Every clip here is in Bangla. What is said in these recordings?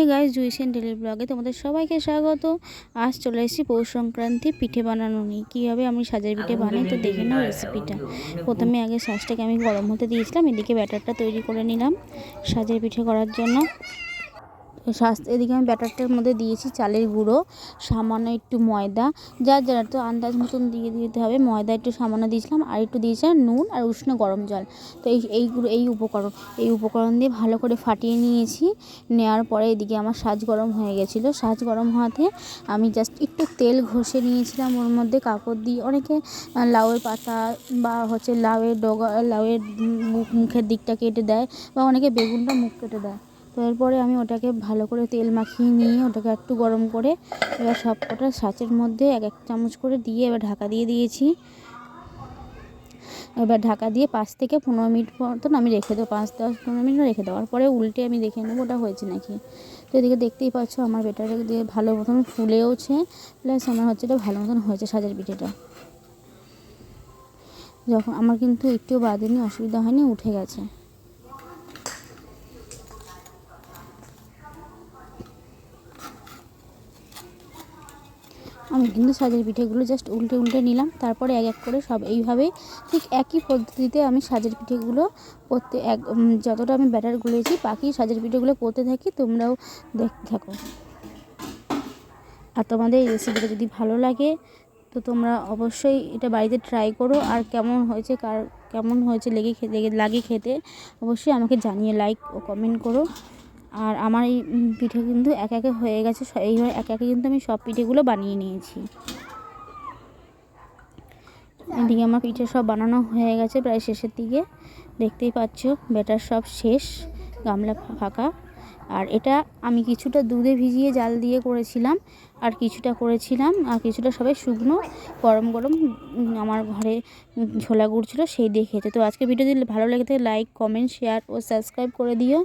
হে গাইজ জুইসেন ডেলি ব্লগে তোমাদের সবাইকে স্বাগত। আজ চলে এসেছি পৌষ সংক্রান্তি পিঠে বানানো নিয়ে। কীভাবে আমি সাজের পিঠে বানাই, তো দেখে নাও রেসিপিটা প্রথমে আগে সাজটাকে আমি গরম হতে দিয়েছিলাম, এদিকে ব্যাটারটা তৈরি করে নিলাম সাজের পিঠে করার জন্য। স্বাস্থ্য, এদিকে আমি ব্যাটারটার মধ্যে দিয়েছি চালের গুঁড়ো, সামান্য একটু ময়দা যার যার তো আন্দাজ মতন দিয়ে দিতে হবে। ময়দা একটু সামান্য দিয়েছিলাম, আর একটু দিয়েছিলাম নুন আর উষ্ণ গরম জল। তো এই এইগুলো এই উপকরণ এই উপকরণ দিয়ে ভালো করে ফাটিয়ে নিয়েছি। নেওয়ার পরে এদিকে আমার সাজ গরম হয়ে গেছিল। সাজ গরম হওয়াতে আমি জাস্ট একটু তেল ঘষে নিয়েছিলাম ওর মধ্যে, কাপড় দিয়ে। অনেকে লাউয়ের পাতা বা হচ্ছে লাউয়ের ডগা, লাউয়ের মুখ, মুখের দিকটা কেটে দেয় বা অনেকে বেগুনটা মুখ কেটে দেয়। তো এরপরে আমি ওটাকে ভালো করে তেল মাখিয়ে নিয়ে ওটাকে একটু গরম করে এবার সব কটা সাঁচের মধ্যে এক এক চামচ করে দিয়ে এবার ঢাকা দিয়ে দিয়েছি। এবার ঢাকা দিয়ে পাঁচ থেকে পনেরো মিনিট মতন আমি রেখে দেবো, পাঁচ দশ পনেরো মিনিট রেখে দেওয়ার পরে উল্টে আমি দেখে নেব ওটা হয়েছে নাকি। তো এদিকে দেখতেই পাচ্ছ আমার বেটারে দিয়ে ভালো মতন ফুলেওছে, প্লাস আমার হচ্ছে এটা ভালো মতন হয়েছে সাজের পিঠেটা। যখন আমার কিন্তু একটুও বাদেনি, অসুবিধা হয়নি, উঠে গেছে। আমি কিন্তু সাজের পিঠেগুলো জাস্ট উল্টে উল্টে নিলাম। তারপরে এক এক করে সব এইভাবে ঠিক একই পদ্ধতিতে আমি সাজের পিঠেগুলো করতে এক যতটা আমি ব্যাটার গুলেছি, বাকি সাজের পিঠেগুলো করতে থাকি, তোমরাও দেখতে থাকো। আর তোমাদের এই রেসিপিটা যদি ভালো লাগে, তো তোমরা অবশ্যই এটা বাড়িতে ট্রাই করো। আর কেমন হয়েছে, কার, কেমন হয়েছে, লেগে খেতে লাগে খেতে, অবশ্যই আমাকে জানিয়ে লাইক ও কমেন্ট করো। আর আমার এই পিঠে কিন্তু এক একে হয়ে গেছে এইভাবে এক একে কিন্তু আমি সব পিঠেগুলো বানিয়ে নিয়েছি। এদিকে আমার পিঠে সব বানানো হয়ে গেছে, প্রায় শেষের দিকে। দেখতেই পাচ্ছ, ব্যাটার সব শেষ, গামলা ফাঁকা। আর এটা আমি কিছুটা দুধে ভিজিয়ে জাল দিয়ে করেছিলাম, আর কিছুটা করেছিলাম, আর কিছুটা সবাই শুকনো, গরম গরম আমার ঘরে ঝোলা গুড় ছিল, সেই দিয়ে খেতে। তো আজকে ভিডিও দিলে ভালো লাগে লাইক, কমেন্ট, শেয়ার ও সাবস্ক্রাইব করে দিও।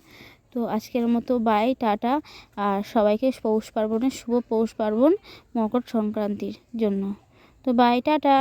তো আজকের মতো বাই টাটা। আর সবাইকে পৌষ পার্বণের শুভ পৌষ পার্বণ মকর সংক্রান্তির জন্য। তো বাই টাটা।